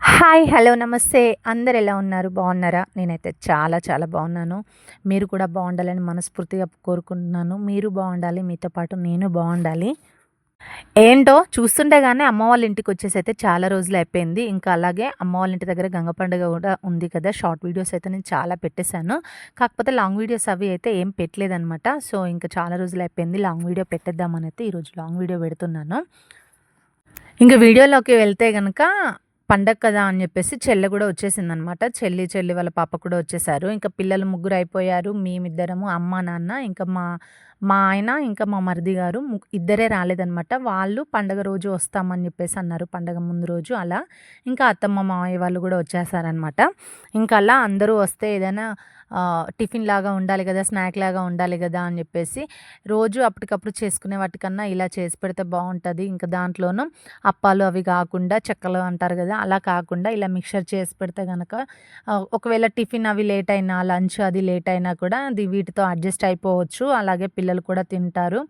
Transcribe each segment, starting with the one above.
Hi hello నమస్తే. అందరు ఎలా ఉన్నారు? బాగున్నారా? నేనైతే చాలా చాలా బాగున్నాను. మీరు కూడా బాగుండాలని మనస్ఫూర్తిగా కోరుకుంటున్నాను. మీరు బాగుండాలి మీతో పాటు నేను బాగుండాలి. ఏంటో చూస్తుంటే కానీ అమ్మ వాళ్ళ ఇంటికి వచ్చేసి అయితే చాలా రోజులు అయిపోయింది. ఇంకా అలాగే అమ్మ వాళ్ళ ఇంటి దగ్గర గంగ పండుగ కూడా ఉంది కదా. షార్ట్ వీడియోస్ అయితే నేను చాలా పెట్టేశాను. కాకపోతే లాంగ్ వీడియోస్ అవి అయితే ఏం పెట్టలేదనమాట సో ఇంకా చాలా రోజులు అయిపోయింది. లాంగ్ వీడియో పెట్టేద్దామని అయితే ఈరోజు లాంగ్ వీడియో పెడుతున్నాను. ఇంకా వీడియోలోకి వెళ్తే కనుక పండగ కదా అని చెప్పేసి చెల్లె కూడా వచ్చేసిందనమాట. చెల్లి చెల్లి వాళ్ళ పాప కూడా వచ్చేసారు. ఇంకా పిల్లలు ముగ్గురు అయిపోయారు. మేమిద్దరము అమ్మ నాన్న ఇంకా మా మా ఆయన ఇంకా మా మరిది గారు ఇద్దరే రాలేదనమాట. వాళ్ళు పండగ రోజు వస్తామని చెప్పేసి అన్నారు. పండగ ముందు రోజు అలా. ఇంకా అత్తమ్మ మామయ్య వాళ్ళు కూడా వచ్చేసారనమాట. ఇంకా అలా అందరూ వస్తే ఏదైనా టిఫిన్ లాగా ఉండాలి కదా స్నాక్ లాగా ఉండాలి కదా అని చెప్పేసి రోజు అప్పటికప్పుడు చేసుకునే వాటికన్నా ఇలా చేసి పెడితే బాగుంటుంది. ఇంకా దాంట్లోనూ అప్పాలు అవి కాకుండా చెక్కలు అంటారు కదా అలా కాకుండా ఇలా మిక్చర్ చేసి పెడితే కనుక ఒకవేళ టిఫిన్ అవి లేట్ అయినా లంచ్ అది లేట్ అయినా కూడా అది వీటితో అడ్జస్ట్ అయిపోవచ్చు. అలాగే పిల్లలు కూడా తింటారు.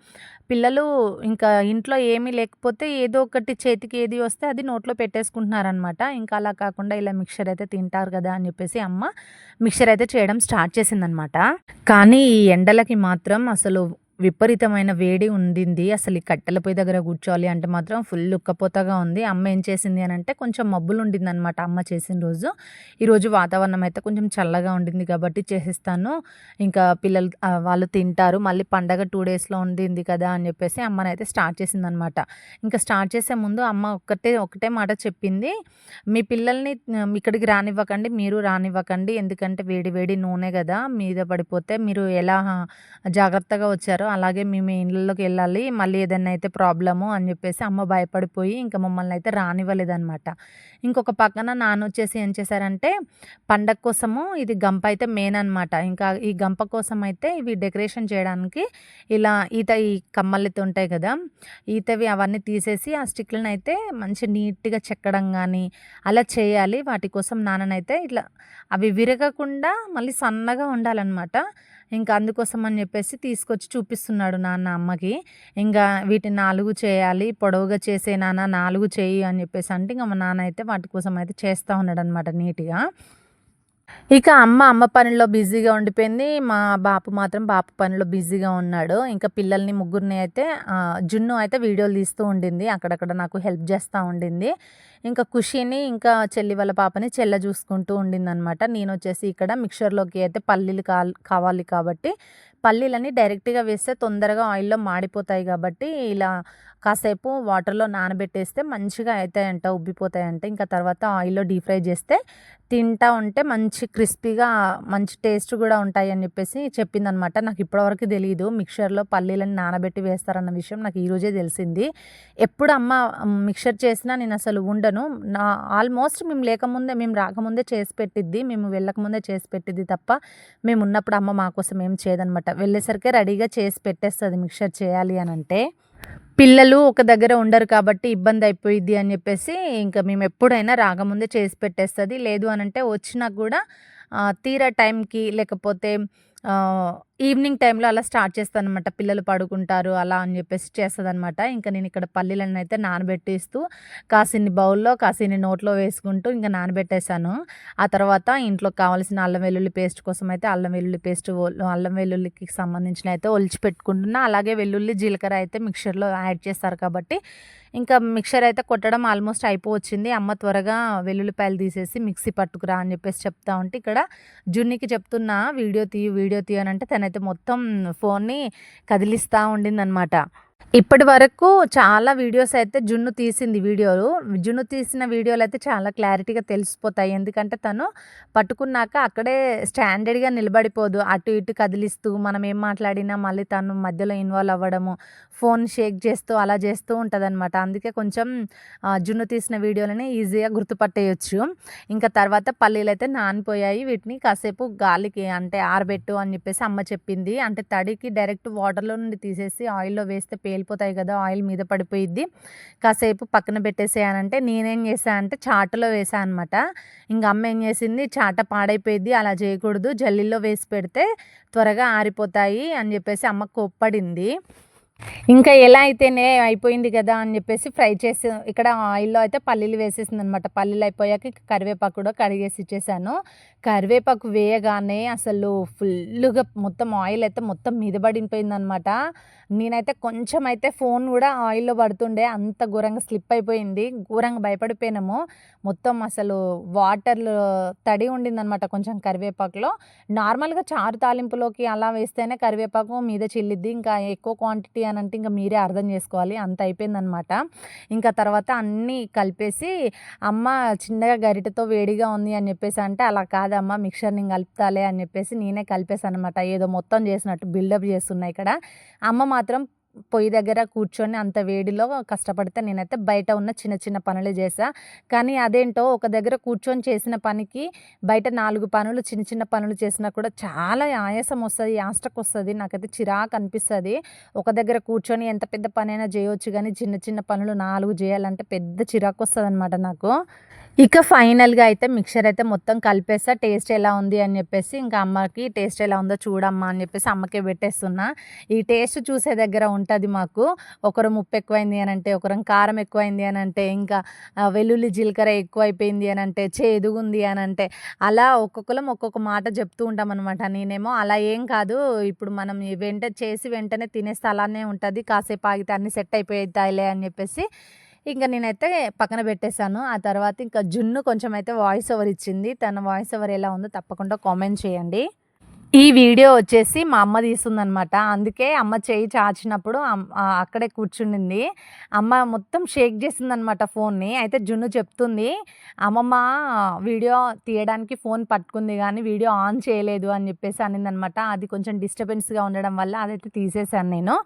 పిల్లలు ఇంకా ఇంట్లో ఏమీ లేకపోతే ఏదో ఒకటి చేతికి ఏది వస్తే అది నోట్లో పెట్టేసుకుంటున్నారనమాట ఇంకా అలా కాకుండా ఇలా మిక్చర్ అయితే తింటారు కదా అని చెప్పేసి అమ్మ మిక్చర్ అయితే చేయడం స్టార్ట్ స్టార్ట్ చేసిందనమాట. కానీ ఈ ఎండలకి మాత్రం అసలు విపరీతమైన వేడి ఉండింది. అసలు ఈ కట్టెల పొయ్యి దగ్గర కూర్చోవాలి అంటే మాత్రం ఫుల్ ఉక్కపోతగా ఉంది. అమ్మ ఏం చేసింది అని అంటే కొంచెం మబ్బులు ఉండింది అనమాట అమ్మ చేసిన రోజు. ఈరోజు వాతావరణం అయితే కొంచెం చల్లగా ఉండింది కాబట్టి చేసిస్తాను. ఇంకా పిల్లలు వాళ్ళు తింటారు. మళ్ళీ పండగ టూ డేస్లో ఉండింది కదా అని చెప్పేసి అమ్మనైతే స్టార్ట్ చేసింది అనమాట ఇంకా స్టార్ట్ చేసే ముందు అమ్మ ఒక్కటే ఒకటే మాట చెప్పింది. మీ పిల్లల్ని ఇక్కడికి రానివ్వకండి మీరు రానివ్వకండి. ఎందుకంటే వేడి వేడి నూనె కదా మీద పడిపోతే మీరు ఎలా జాగ్రత్తగా వచ్చారో అలాగే మేము ఇళ్ళలోకి వెళ్ళాలి. మళ్ళీ ఏదైనా అయితే ప్రాబ్లము అని చెప్పేసి అమ్మ భయపడిపోయి ఇంకా మమ్మల్ని అయితే రానివ్వలేదన్నమాట. ఇంకొక పక్కన నాన్న వచ్చేసి ఏం చేశారంటే పండగ కోసము ఇది గంప అయితే మెయిన్ అనమాట ఇంకా ఈ గంప కోసం అయితే ఇవి డెకరేషన్ చేయడానికి ఇలా ఈత ఈ కమ్మలతో ఉంటాయి కదా ఈతవి అవన్నీ తీసేసి ఆ స్టిక్లను అయితే మంచి నీట్గా చెక్కడం కానీ అలా చేయాలి. వాటి కోసం నాన్ననైతే ఇట్లా అవి విరగకుండా మళ్ళీ సన్నగా ఉండాలన్నమాట. ఇంకా అందుకోసం అని చెప్పేసి తీసుకొచ్చి చూపిస్తున్నాడు నాన్న అమ్మకి. ఇంకా వీటిని నాలుగు చేయాలి పొడవుగా చేసే నాన్న నాలుగు చేయి అని చెప్పేసి అంటే ఇంకా మా నాన్న అయితే వాటి కోసం అయితే చేస్తూ ఉన్నాడు అనమాట నీట్గా. ఇక అమ్మ అమ్మ పనిలో బిజీగా ఉండిపోయింది. మా బాపు మాత్రం బాపు పనిలో బిజీగా ఉన్నాడు. ఇంకా పిల్లల్ని ముగ్గురిని అయితే జున్ను అయితే వీడియోలు తీస్తూ ఉండింది. అక్కడక్కడ నాకు హెల్ప్ చేస్తూ ఉండింది. ఇంకా ఖుషిని ఇంకా చెల్లి వాళ్ళ పాపని చెల్ల చూసుకుంటూ ఉండింది అనమాట నేను వచ్చేసి ఇక్కడ మిక్చర్లోకి అయితే పల్లీలు కావాలి కాబట్టి పల్లీలని డైరెక్ట్గా వేస్తే తొందరగా ఆయిల్లో మాడిపోతాయి కాబట్టి ఇలా కాసేపు వాటర్లో నానబెట్టేస్తే మంచిగా అవుతాయంట ఉబ్బిపోతాయంట. ఇంకా తర్వాత ఆయిల్లో డీప్ ఫ్రై చేస్తే తింటా ఉంటే మంచి క్రిస్పీగా మంచి టేస్ట్ కూడా ఉంటాయి అని చెప్పేసి చెప్పిందనమాట. నాకు ఇప్పటివరకు తెలియదు మిక్చర్లో పల్లీలను నానబెట్టి వేస్తారన్న విషయం నాకు ఈరోజే తెలిసింది. ఎప్పుడు అమ్మ మిక్చర్ చేసినా నేను అసలు ఉండను. నా ఆల్మోస్ట్ మేము లేకముందే మేము రాకముందే చేసి పెట్టిద్ది. మేము వెళ్ళకముందే చేసి పెట్టిద్ది తప్ప మేము ఉన్నప్పుడు అమ్మ మా కోసం ఏం చేయదనమాట. వెళ్ళేసరికి రెడీగా చేసి పెట్టేస్తుంది మిక్చర్ చేయాలి అని అంటే. పిల్లలు ఒక దగ్గర ఉండరు కాబట్టి ఇబ్బంది అయిపోయిద్ది అని చెప్పేసి ఇంకా మేము ఎప్పుడైనా రాకముందే చేసి పెట్టేస్తుంది. లేదు అని అంటే వచ్చినా కూడా తీరా టైంకి లేకపోతే ఈవినింగ్ టైంలో అలా స్టార్ట్ చేస్తాను అనమాట పిల్లలు పడుకుంటారు అలా అని చెప్పేసి చేస్తుంది అనమాట ఇంకా నేను ఇక్కడ పల్లీలను అయితే నానబెట్టేస్తూ కాసిన్ని బౌల్లో కాసిన్ని నోట్లో వేసుకుంటూ ఇంకా నానబెట్టేశాను. ఆ తర్వాత ఇంట్లో కావాల్సిన అల్లం వెల్లుల్లి పేస్ట్ కోసం అయితే అల్లం వెల్లుల్లి పేస్ట్ అల్లం వెల్లుల్లికి సంబంధించిన అయితే ఒలిచి పెట్టుకుంటున్నా. అలాగే వెల్లుల్లి జీలకర్ర అయితే మిక్చర్లో యాడ్ చేస్తారు కాబట్టి. ఇంకా మిక్చర్ అయితే కొట్టడం ఆల్మోస్ట్ అయిపోవచ్చింది. అమ్మ త్వరగా వెల్లుల్లిపాయలు తీసేసి మిక్సీ పట్టుకురా అని చెప్పేసి చెప్తా ఉంటే ఇక్కడ జున్నికి చెప్తున్నా వీడియో తీ వీడియో వీడియో అని అంటే తనైతే మొత్తం ఫోన్ని కదిలిస్తూ ఉండిందనమాట ఇప్పటి వరకు చాలా వీడియోస్ అయితే జున్ను తీసింది వీడియోలు. జున్ను తీసిన వీడియోలు అయితే చాలా క్లారిటీగా తెలిసిపోతాయి. ఎందుకంటే తను పట్టుకున్నాక అక్కడే స్టాండర్డ్గా నిలబడిపోదు. అటు ఇటు కదిలిస్తూ మనం ఏం మాట్లాడినా మళ్ళీ తను మధ్యలో ఇన్వాల్వ్ అవ్వడము ఫోన్ షేక్ చేస్తూ అలా చేస్తూ ఉంటుంది అనమాట అందుకే కొంచెం జున్ను తీసిన వీడియోలని ఈజీగా గుర్తుపట్టేయచ్చు. ఇంకా తర్వాత పల్లీలు అయితే నానిపోయాయి. వీటిని కాసేపు గాలికి అంటే ఆరబెట్టు అని చెప్పేసి అమ్మ చెప్పింది. అంటే తడికి డైరెక్ట్ వాటర్లో నుండి తీసేసి ఆయిల్లో వేస్తే పేలిపోతాయి కదా ఆయిల్ మీద పడిపోయిద్ది. కాసేపు పక్కన పెట్టేసేయానంటే నేనేం చేశాను అంటే చాటలో వేసాను అనమాట ఇంకా అమ్మ ఏం చేసింది చాట పాడైపోయింది అలా చేయకూడదు జల్లీలో వేసి పెడితే త్వరగా ఆరిపోతాయి అని చెప్పేసి అమ్మ కోప్పడింది. ఇంకా ఎలా అయితేనే అయిపోయింది కదా అని చెప్పేసి ఫ్రై చేసి ఇక్కడ ఆయిల్లో అయితే పల్లీలు వేసేసింది అనమాట పల్లీలు అయిపోయాక ఇక కరివేపాకు కూడా కడిగేసి ఇచ్చేసాను. కరివేపాకు వేయగానే అసలు ఫుల్గా మొత్తం ఆయిల్ అయితే మొత్తం మీద పడిపోయింది అనమాట నేనైతే కొంచెం అయితే ఫోన్ కూడా ఆయిల్లో పడుతుండే అంత ఘోరంగా స్లిప్ అయిపోయింది ఘోరంగా భయపడిపోయినాము. మొత్తం అసలు వాటర్లో తడి ఉండిందనమాట కొంచెం కరివేపాకులో. నార్మల్గా చారు తాలింపులోకి అలా వేస్తేనే కరివేపాకు మీద చిల్లిద్ది ఇంకా ఎక్కువ క్వాంటిటీ అని అంటే ఇంకా మీరే అర్థం చేసుకోవాలి. అంత అయిపోయిందనమాట ఇంకా తర్వాత అన్నీ కలిపేసి అమ్మ చిన్నగా గరిటతో వేడిగా ఉంది అని చెప్పేసి అంటే అలా కాదమ్మా మిక్సర్ నేను కలుపుతాలే అని చెప్పేసి నేనే కలిపేసాను అనమాట ఏదో మొత్తం చేసినట్టు బిల్డప్ చేస్తున్నా ఇక్కడ. అమ్మ మాత్రం పొయ్యి దగ్గర కూర్చొని అంత వేడిలో కష్టపడితే నేనైతే బయట ఉన్న చిన్న చిన్న పనులు చేసా కానీ అదేంటో ఒక దగ్గర కూర్చొని చేసిన పనికి బయట నాలుగు పనులు చిన్న చిన్న పనులు చేసినా కూడా చాలా ఆయాసం వస్తుంది యాస్టకు వస్తుంది. నాకైతే చిరాకు అనిపిస్తుంది. ఒక దగ్గర కూర్చొని ఎంత పెద్ద పనైనా చేయొచ్చు కానీ చిన్న చిన్న పనులు నాలుగు చేయాలంటే పెద్ద చిరాకు వస్తుంది అనమాట నాకు. ఇక ఫైనల్గా అయితే మిక్చర్ అయితే మొత్తం కలిపేస్తా టేస్ట్ ఎలా ఉంది అని చెప్పేసి ఇంకా అమ్మకి టేస్ట్ ఎలా ఉందో చూడమ్మా అని చెప్పేసి అమ్మకే పెట్టేస్తున్నా. ఈ టేస్ట్ చూసే దగ్గర ఉంటుంది మాకు. ఒకరు ఉప్పు ఎక్కువైంది అని అంటే ఒకరం కారం ఎక్కువైంది అని అంటే ఇంకా వెల్లుల్లి జీలకర్ర ఎక్కువైపోయింది అని అంటే చేదుగుంది అని అంటే అలా ఒక్కొక్కరం ఒక్కొక్క మాట చెప్తూ ఉంటాం అనమాట నేనేమో అలా ఏం కాదు. ఇప్పుడు మనం వెంట చేసి వెంటనే తినేస్తే అలానే ఉంటుంది. కాసేపు ఆగితే అన్ని సెట్ అయిపోతాయిలే అని చెప్పేసి ఇంకా నేనైతే పక్కన పెట్టేశాను. ఆ తర్వాత ఇంకా జున్ను కొంచెం అయితే వాయిస్ ఓవర్ ఇచ్చింది. తన వాయిస్ ఓవర్ ఎలా ఉందో తప్పకుండా కామెంట్ చేయండి. ఈ వీడియో వచ్చేసి మా అమ్మ తీస్తుందనమాట అందుకే అమ్మ చేయి చాచినప్పుడు అక్కడే కూర్చుండింది. అమ్మ మొత్తం షేక్ చేసిందనమాట ఫోన్ని. అయితే జున్ను చెప్తుంది అమ్మమ్మ వీడియో తీయడానికి ఫోన్ పట్టుకుంది కానీ వీడియో ఆన్ చేయలేదు అని చెప్పేసి అనిందనమాట అది కొంచెం డిస్టర్బెన్స్గా ఉండడం వల్ల అదైతే తీసేశాను నేను.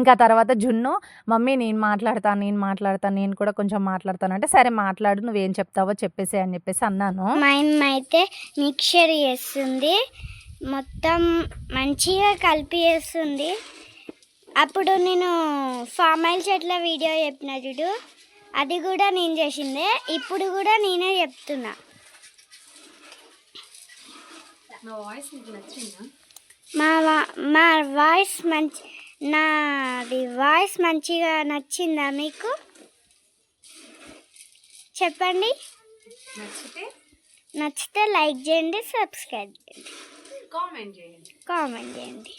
ఇంకా తర్వాత జున్ను మమ్మీ నేను మాట్లాడతాను నేను మాట్లాడతాను నేను కూడా కొంచెం మాట్లాడతాను అంటే సరే మాట్లాడు నువ్వేం చెప్తావో చెప్పేసి అని చెప్పేసి అన్నాను. మా అయితే మిక్చర్ చేస్తుంది. మొత్తం మంచిగా కలిపి చేస్తుంది అప్పుడు నేను ఫామ్ ఆయిల్ చెట్ల వీడియో చెప్పిన చూడు. అది కూడా నేను చేసిందే. ఇప్పుడు కూడా నేనే చెప్తున్నా. మా మా వాయిస్ మంచి నాది వాయిస్ మంచిగా నచ్చిందా మీకు? చెప్పండి. నచ్చితే లైక్ చేయండి సబ్స్క్రైబ్ చేయండి. కామెంట్ చేయండి. కామెంట్ చేయండి.